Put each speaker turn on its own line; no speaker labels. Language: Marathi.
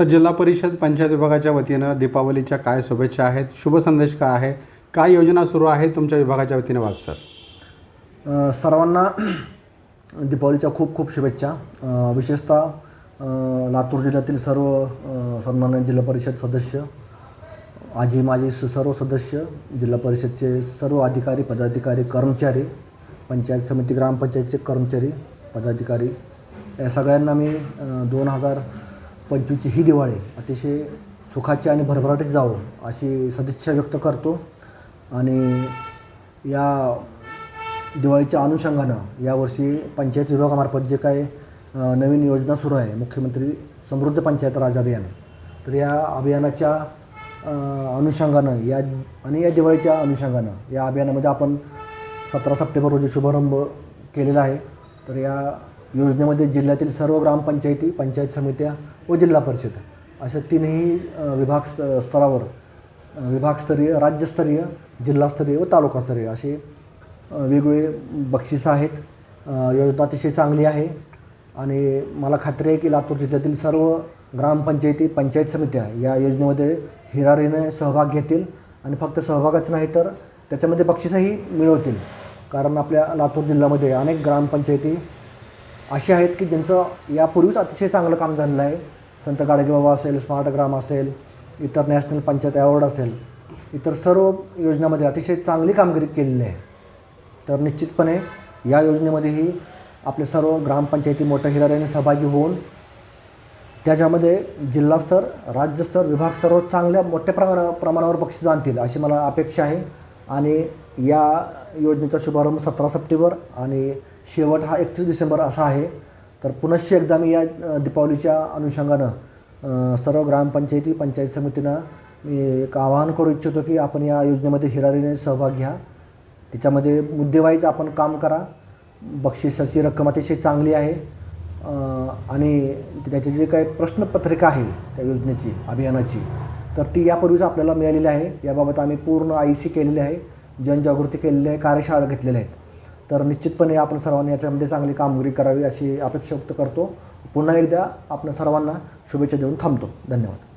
सर जिल्हा परिषद पंचायत विभागाच्या वतीनं दीपावलीच्या काय शुभेच्छा आहेत? शुभ संदेश काय आहे? काय योजना सुरू आहे तुमच्या विभागाच्या वतीनं वाघ सर
सर्वांना दीपावलीच्या खूप खूप शुभेच्छा. विशेषतः लातूर जिल्ह्यातील सर्व सन्मान्य जिल्हा परिषद सदस्य आजी माजी स- सर्व सदस्य जिल्हा परिषदचे सर्व अधिकारी पदाधिकारी कर्मचारी पंचायत समिती ग्रामपंचायतचे कर्मचारी पदाधिकारी या सगळ्यांना मी दोन हजार पंचवीसची ही दिवाळी अतिशय सुखाची आणि भरभराटीत जावं अशी सदिच्छा व्यक्त करतो. आणि या दिवाळीच्या अनुषंगानं यावर्षी पंचायत विभागामार्फत जे काही नवीन योजना सुरू आहे मुख्यमंत्री समृद्ध पंचायत राज अभियान तर या अभियानाच्या अनुषंगानं या आणि या दिवाळीच्या अनुषंगानं या अभियानामध्ये आपण सतरा सप्टेंबर रोजी शुभारंभ केलेला आहे. तर या योजनेमध्ये जिल्ह्यातील सर्व ग्रामपंचायती पंचायत समित्या व जिल्हा परिषद अशा तीनही विभाग स्त- स्तरावर विभागस्तरीय राज्यस्तरीय जिल्हास्तरीय व तालुकास्तरीय असे वेगवेगळे बक्षिसं आहेत. योजना अतिशय चांगली आहे. आणि मला खात्री आहे की लातूर जिल्ह्यातील सर्व ग्रामपंचायती पंचायत समित्या या योजनेमध्ये हिरारीने सहभाग घेतील. आणि फक्त सहभागच नाही तर त्याच्यामध्ये बक्षीसही मिळवतील. कारण आपल्या लातूर जिल्ह्यामध्ये अनेक ग्रामपंचायती असे आहेत की ज्यांचं यापूर्वीच अतिशय चांगलं काम झालेलं आहे. संत गाडगेबाबा असेल स्मार्ट ग्राम असेल इतर नॅशनल पंचायत अवॉर्ड असेल इतर सर्व योजनामध्ये अतिशय चांगली कामगिरी केलेली आहे. तर निश्चितपणे या योजनेमध्येही आपले सर्व ग्रामपंचायती मोठ्या हिराऱ्याने सहभागी होऊन त्याच्यामध्ये जिल्हास्तर राज्यस्तर विभागस्तरावर चांगल्या मोठ्या प्रमाणा प्रमाणावर बक्षीस आणतील अशी मला अपेक्षा आहे. आणि या योजनेचा शुभारंभ सतरा सप्टेंबर आणि शेवट हा एकतीस डिसेंबर असा आहे. तर पुनश्च एकदा मी या दीपावलीच्या अनुषंगानं सर्व ग्रामपंचायती पंचायत समितीनं मी एक आवाहन करू इच्छितो की आपण या योजनेमध्ये हिरारीने सहभाग घ्या. त्याच्यामध्ये मुद्देवाईज आपण काम करा. बक्षिसाची रक्कम अतिशय चांगली आहे. आणि त्याची जे काही प्रश्नपत्रिका आहे त्या योजनेची अभियानाची तर ती यापूर्वीच आपल्याला मिळालेली आहे. याबाबत आम्ही पूर्ण आय सी केलेली आहे. जनजागृती केलेली आहे. कार्यशाळा घेतलेल्या आहेत. तर निश्चितपणे आपण सर्वांनी याच्यामध्ये चांगली कामगिरी करावी अशी अपेक्षा व्यक्त करतो. पुन्हा एकदा आपण सर्वांना शुभेच्छा देऊन थांबतो. धन्यवाद.